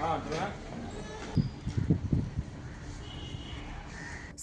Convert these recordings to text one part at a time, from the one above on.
Ha,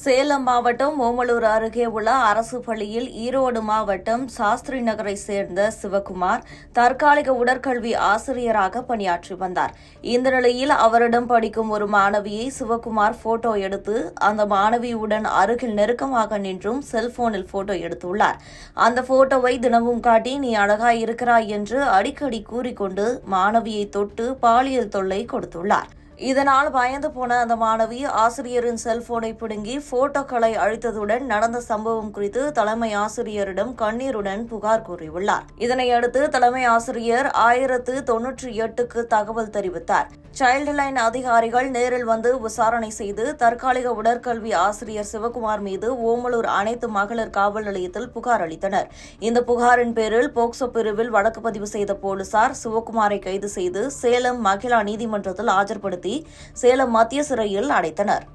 Salem மாவட்டம் ஓமலூர் அருகே உள்ள அரசு பள்ளியில் ஈரோடு மாவட்டம் சாஸ்திரி நகரை சேர்ந்த சிவகுமார் தற்காலிக உடற்கல்வி ஆசிரியராக பணியாற்றி வந்தார். இந்த நிலையில் அவரிடம் படிக்கும் ஒரு மாணவியை சிவகுமார் போட்டோ எடுத்து அந்த மாணவியுடன் அருகில் நெருக்கமாக நின்றும் செல்போனில் போட்டோ எடுத்துள்ளார். அந்த போட்டோவை தினமும் காட்டி நீ அழகாய் இருக்கிறாய் என்று அடிக்கடி கூறிக்கொண்டு மாணவியை தொட்டு பாலியல் தொல்லை கொடுத்துள்ளார். இதனால் பயந்து போன அந்த மாணவி ஆசிரியரின் செல்போனை பிடுங்கி போட்டோக்களை அழித்ததுடன் நடந்த சம்பவம் குறித்து தலைமை ஆசிரியரிடம் கண்ணீருடன் புகார் கூறியுள்ளார். இதனையடுத்து தலைமை ஆசிரியர் ஆயிரத்து தொன்னூற்றி எட்டுக்கு தகவல் தெரிவித்தார். சைல்டு லைன் அதிகாரிகள் நேரில் வந்து விசாரணை செய்து தற்காலிக உடற்கல்வி ஆசிரியர் சிவகுமார் மீது ஓமலூர் அனைத்து மகளிர் காவல் நிலையத்தில் புகார் அளித்தனர். இந்த புகாரின் பேரில் போக்சோ பிரிவில் வழக்கு பதிவு செய்த போலீசார் சிவகுமாரை கைது செய்து சேலம் மகிழா நீதிமன்றத்தில் ஆஜர்படுத்தி நடத்தி சேலம் மத்திய சிறையில் அடைத்தனர்